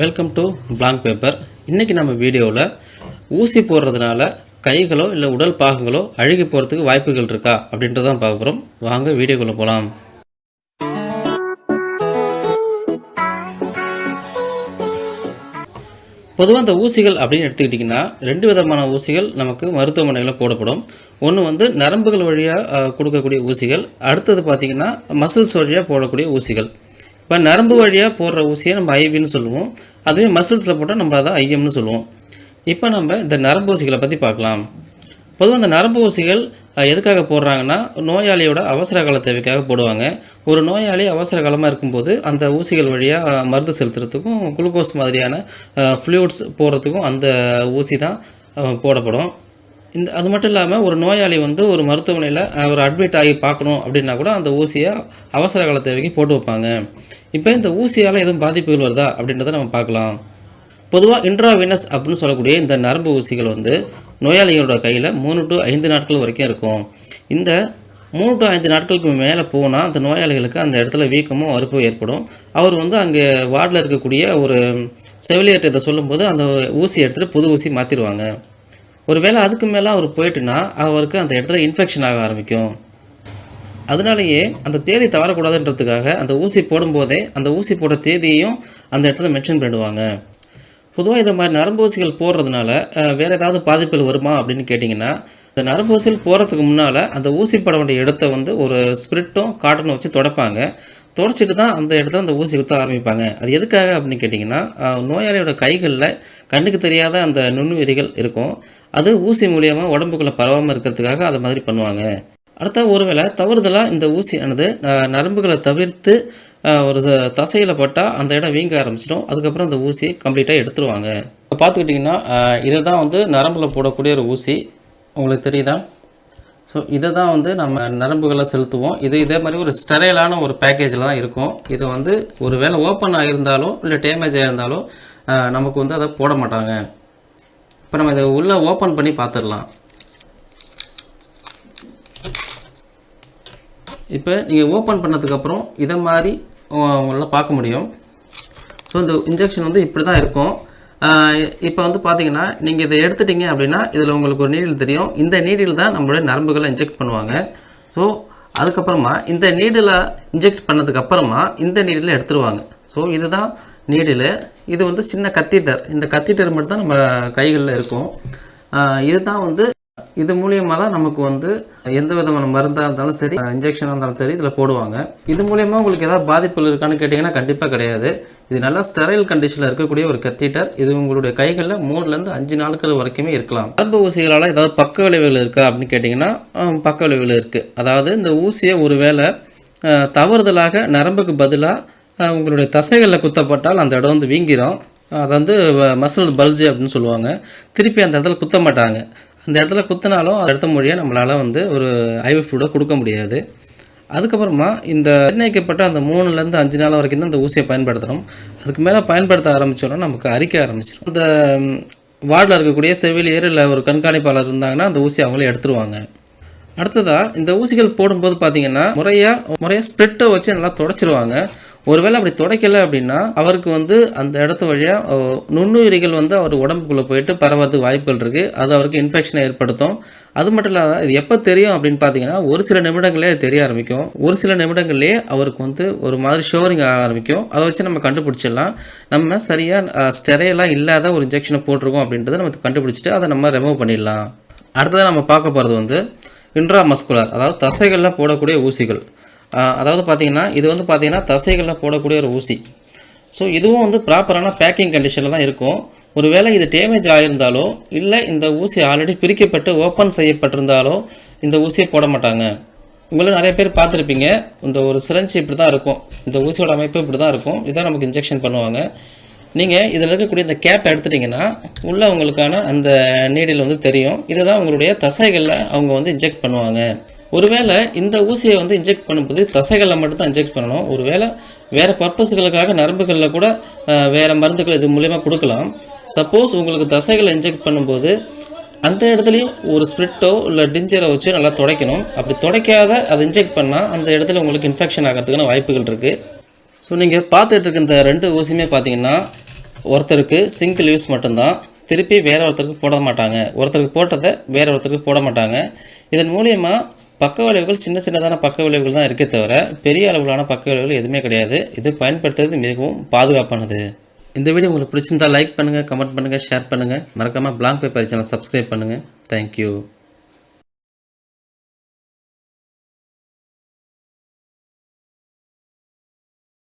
Welcome to blank paper இன்றைக்கி நம்ம வீடியோவில் ஊசி போடுறதுனால கைகளோ இல்லை உடல் பாகங்களோ அழுகி போகிறதுக்கு வாய்ப்புகள் இருக்கா அப்படின்றதான் பார்க்க போகிறோம் வாங்க வீடியோக்குள்ளே போகலாம் பொதுவாக இந்த ஊசிகள் அப்படின்னு எடுத்துக்கிட்டிங்கன்னா ரெண்டு விதமான ஊசிகள் நமக்கு மருத்துவமனையில் போடப்படும். ஒன்று வந்து நரம்புகள் வழியாக கொடுக்கக்கூடிய ஊசிகள். அடுத்தது பார்த்திங்கன்னா மசில்ஸ் வழியாக போடக்கூடிய ஊசிகள். இப்போ நரம்பு வழியாக போடுற ஊசியை நம்ம ஐவின்னு சொல்லுவோம். அதுவே மசில்ஸில் போட்டால் நம்ம அதை ஐஎம்னு சொல்லுவோம். இப்போ நம்ம இந்த நரம்பு ஊசிகளை பற்றி பார்க்கலாம். பொதுவாக இந்த நரம்பு ஊசிகள் எதுக்காக போடுறாங்கன்னா நோயாளியோட அவசர கால தேவைக்காக போடுவாங்க. ஒரு நோயாளி அவசர காலமாக இருக்கும்போது அந்த ஊசிகள் வழியாக மருந்து செலுத்துறதுக்கும் குளுக்கோஸ் மாதிரியான ஃப்ளூயிட்ஸ் போடுறதுக்கும் அந்த ஊசி தான் போடப்படும். இந்த அது மட்டும் இல்லாமல் ஒரு நோயாளி வந்து ஒரு மருத்துவமனையில் அவர் அட்மிட் ஆகி பார்க்கணும் அப்படின்னா கூட அந்த ஊசியை அவசர கால தேவைக்கு போட்டு வைப்பாங்க. இப்போ இந்த ஊசியால் எதுவும் பாதிப்புகள் வருதா அப்படின்றத நம்ம பார்க்கலாம். பொதுவாக இன்ட்ராவினஸ் அப்படின்னு சொல்லக்கூடிய இந்த நரம்பு ஊசிகள் வந்து நோயாளிகளோட கையில் மூணு டு ஐந்து நாட்கள் வரைக்கும் இருக்கும். இந்த மூணு டு ஐந்து நாட்களுக்கு மேலே போனால் அந்த நோயாளிகளுக்கு அந்த இடத்துல வீக்கமும் அறுப்பும் ஏற்படும். அவர் வந்து அங்கே வார்டில் இருக்கக்கூடிய ஒரு செவிலியர்கிட்ட இதை சொல்லும்போது அந்த ஊசி எடுத்துகிட்டு புது ஊசி மாற்றிடுவாங்க ஒருவேளை அதுக்கு மேலே அவர் போயிட்டுனா அவருக்கு அந்த இடத்துல இன்ஃபெக்ஷன் ஆக ஆரம்பிக்கும். அதனாலேயே அந்த தேதி தவறக்கூடாதுன்றதுக்காக அந்த ஊசி போடும்போதே அந்த ஊசி போட தேதியையும் அந்த இடத்துல மென்ஷன் பண்ணிடுவாங்க. பொதுவாக இதை மாதிரி நரம்பு ஊசிகள் போடுறதுனால வேறு ஏதாவது பாதிப்புகள் வருமா அப்படின்னு கேட்டிங்கன்னா இந்த நரம்பு ஊசிகள் போடுறதுக்கு முன்னால் அந்த ஊசி பட வேண்டிய இடத்த வந்து ஒரு ஸ்பிரிட்டும் காட்டனும் வச்சு தொடப்பாங்க. தொடச்சிட்டு தான் அந்த இடத்துல அந்த ஊசி குத்த ஆரம்பிப்பாங்க. அது எதுக்காக அப்படின்னு கேட்டிங்கன்னா நோயாளியோட கைகளில் கண்ணுக்கு தெரியாத அந்த நுண்ணுயிரிகள் இருக்கும். அது ஊசி மூலியமாக உடம்புக்குள்ளே பரவாமல் இருக்கிறதுக்காக அது மாதிரி பண்ணுவாங்க. அடுத்த ஒருவேளை தவறுதலாக இந்த ஊசியானது நரம்புகளை தவிர்த்து ஒரு ச- தசையில பட்டால் அந்த இடம் வீங்க ஆரம்பிச்சிடும். அதுக்கப்புறம் அந்த ஊசியை கம்ப்ளீட்டாக எடுத்துருவாங்க. இப்போ பார்த்துக்கிட்டிங்கன்னா இதை தான் வந்து நரம்பில் போடக்கூடிய ஒரு ஊசி. உங்களுக்கு தெரியுதா? ஸோ இதை தான் வந்து நம்ம நரம்புகளை செலுத்துவோம். இது இதே மாதிரி ஒரு ஸ்டெரைலான ஒரு பேக்கேஜில் தான் இருக்கும். இது வந்து ஒரு வேளை ஓப்பன் ஆகியிருந்தாலும் இல்லை டேமேஜ் ஆகியிருந்தாலும் நமக்கு வந்து அதை போட மாட்டாங்க. இப்போ நம்ம இதை உள்ளே ஓப்பன் பண்ணி பார்த்துடலாம். இப்போ நீங்கள் ஓப்பன் பண்ணதுக்கப்புறம் இதை மாதிரி உங்களால் பார்க்க முடியும். ஸோ இந்த இன்ஜெக்ஷன் வந்து இப்படி தான் இருக்கும். இப்போ வந்து பார்த்தீங்கன்னா நீங்கள் இதை எடுத்துட்டீங்க அப்படின்னா இதில் உங்களுக்கு ஒரு நீடில் தெரியும். இந்த நீடில் தான் நம்மளுடைய நரம்புகளை இன்ஜெக்ட் பண்ணுவாங்க. ஸோ அதுக்கப்புறமா இந்த நீடிலை இன்ஜெக்ட் பண்ணதுக்கப்புறமா இந்த நீடில் எடுத்துருவாங்க. ஸோ இதுதான் நீடில் இது வந்து சின்ன கத்தீட்டர். இந்த கத்தீட்டர் மட்டும் தான் நம்ம கைகளில் இருக்கும். இதுதான் வந்து இது மூலியமாக தான் நமக்கு வந்து எந்த விதமான மருந்தாக இருந்தாலும் சரி இன்ஜெக்ஷனாக இருந்தாலும் சரி இதில் போடுவாங்க. இது மூலியமாக உங்களுக்கு ஏதாவது பாதிப்புகள் இருக்கான்னு கேட்டிங்கன்னா கண்டிப்பாக கிடையாது. இது நல்லா ஸ்டெரைல் கண்டிஷனில் இருக்கக்கூடிய ஒரு கத்தீட்டர் இது உங்களுடைய கைகளில் மூணுலேருந்து அஞ்சு நாட்கள் வரைக்குமே இருக்கலாம். நரம்பு ஊசிகளால் ஏதாவது பக்க விளைவுகள் இருக்கா அப்படின்னு கேட்டிங்கன்னா பக்க விளைவுகள் இருக்குது அதாவது இந்த ஊசியை ஒருவேளை வேளை தவறுதலாக நரம்புக்கு பதிலாக உங்களுடைய தசைகளில் குத்தப்பட்டால் அந்த இடம் வந்து வீங்கிரும். அது வந்து மசில் பல்ஜி அப்படின்னு சொல்லுவாங்க. திருப்பி அந்த இடத்துல குத்த மாட்டாங்க அந்த இடத்துல குத்தினாலும் அடுத்த மொழியை நம்மளால் வந்து ஒரு ஐவிஎஃப் ஃப்ளூடை கொடுக்க முடியாது. அதுக்கப்புறமா இந்த நிர்ணயிக்கப்பட்ட அந்த மூணுலேருந்து அஞ்சு நாள் வரைக்கும் தான் இந்த ஊசியை பயன்படுத்துகிறோம் அதுக்கு மேலே பயன்படுத்த ஆரம்பிச்சோன்னா நமக்கு அரிக்க ஆரம்பிச்சிடும் இந்த வார்டில் இருக்கக்கூடிய செவிலியர் இல்லை ஒரு கண்காணிப்பாளர் இருந்தாங்கன்னா அந்த ஊசி அவங்களே எடுத்துருவாங்க. அடுத்ததாக இந்த ஊசிகள் போடும்போது பார்த்தீங்கன்னா முறையாக முறையாக ஸ்ப்ரிட்டை வச்சு நல்லா தொடச்சிருவாங்க. ஒருவேளை அப்படி துடைக்கல அப்படின்னா அவருக்கு வந்து அந்த இடத்து வழியாக நுண்ணுயிரிகள் வந்து அவர் உடம்புக்குள்ளே போயிட்டு பரவறதுக்கு வாய்ப்புகள் இருக்குது அது அவருக்கு இன்ஃபெக்ஷனை ஏற்படுத்தும். அது மட்டும் இல்லாத இது எப்போ தெரியும் அப்படின்னு பார்த்தீங்கன்னா ஒரு சில நிமிடங்களே தெரிய ஆரம்பிக்கும். ஒரு சில நிமிடங்கள்லேயே அவருக்கு வந்து ஒரு மாதிரி ஷோரிங் ஆக ஆரம்பிக்கும். அதை வச்சு நம்ம கண்டுபிடிச்சிடலாம். நம்ம சரியாக ஸ்டெரையெல்லாம் இல்லாத ஒரு இன்ஜெக்ஷனை போட்டிருக்கோம் அப்படின்றத நம்ம கண்டுபிடிச்சிட்டு அதை நம்ம ரிமூவ் பண்ணிடலாம். அடுத்ததாக நம்ம பார்க்க போகிறது வந்து இன்ட்ரா மஸ்குலர் அதாவது தசைகளில் போடக்கூடிய ஊசிகள். அதாவது பார்த்தீங்கன்னா இது வந்து பார்த்திங்கன்னா தசைகளில் போடக்கூடிய ஒரு ஊசி. ஸோ இதுவும் வந்து ப்ராப்பரான பேக்கிங் கண்டிஷனில் தான் இருக்கும். ஒருவேளை இது டேமேஜ் ஆகியிருந்தாலோ இல்லை இந்த ஊசி ஆல்ரெடி பிரிக்கப்பட்டு ஓப்பன் செய்யப்பட்டிருந்தாலோ இந்த ஊசியை போட மாட்டாங்க. உங்களும் நிறைய பேர் பார்த்துருப்பீங்க இந்த ஒரு சிரஞ்சு இப்படி தான் இருக்கும். இந்த ஊசியோட அமைப்பு இப்படி தான் இருக்கும். இதான் நமக்கு இன்ஜெக்ஷன் பண்ணுவாங்க. நீங்கள் இதில் இருக்கக்கூடிய இந்த கேப் எடுத்துட்டிங்கன்னா உள்ளே உங்களுக்கான அந்த நீடில் வந்து தெரியும். இதை தான் உங்களுடைய தசைகளில் அவங்க வந்து இன்ஜெக்ட் பண்ணுவாங்க. ஒருவேளை இந்த ஊசியை வந்து இன்ஜெக்ட் பண்ணும்போது தசைகளில் மட்டும் தான் இன்ஜெக்ட் பண்ணணும். ஒருவேளை வேறு பர்பஸ்களுக்காக நரம்புகளில் கூட வேறு மருந்துகள் இது மூலயமா கொடுக்கலாம். சப்போஸ் உங்களுக்கு தசைகளை இன்ஜெக்ட் பண்ணும்போது அந்த இடத்துலையும் ஒரு ஸ்ப்ரிட்டோ இல்லை டிஞ்சரை வச்சு நல்லா துடைக்கணும். அப்படி துடைக்காத அதை இன்ஜெக்ட் பண்ணால் அந்த இடத்துல உங்களுக்கு இன்ஃபெக்ஷன் ஆகிறதுக்கான வாய்ப்புகள் இருக்குது ஸோ நீங்கள் பார்த்துட்டு இருக்க இந்த ரெண்டு ஊசியுமே பார்த்தீங்கன்னா ஒருத்தருக்கு சிங்கிள் யூஸ் மட்டும்தான். திருப்பி வேறு ஒருத்தருக்கு போட மாட்டாங்க. ஒருத்தருக்கு போட்டதை வேறு ஒருத்தருக்கு போட மாட்டாங்க. இதன் மூலியமாக பக்க விளைவுகள் சின்ன சின்னதான பக்க விளைவுகள் தான் இருக்கே தவிர பெரிய அளவிலான பக்க விளைவுகள் எதுவுமே கிடையாது. இது பயன்படுத்துறது மிகவும் பாதுகாப்பானது. இந்த வீடியோ உங்களுக்கு பிடிச்சிருந்தா லைக் பண்ணுங்கள் கமெண்ட் பண்ணுங்கள் ஷேர் பண்ணுங்கள் மறக்காமல் பிளாங்க் பேப்பர் சேனல் சப்ஸ்கிரைப் பண்ணுங்கள் தேங்க்யூ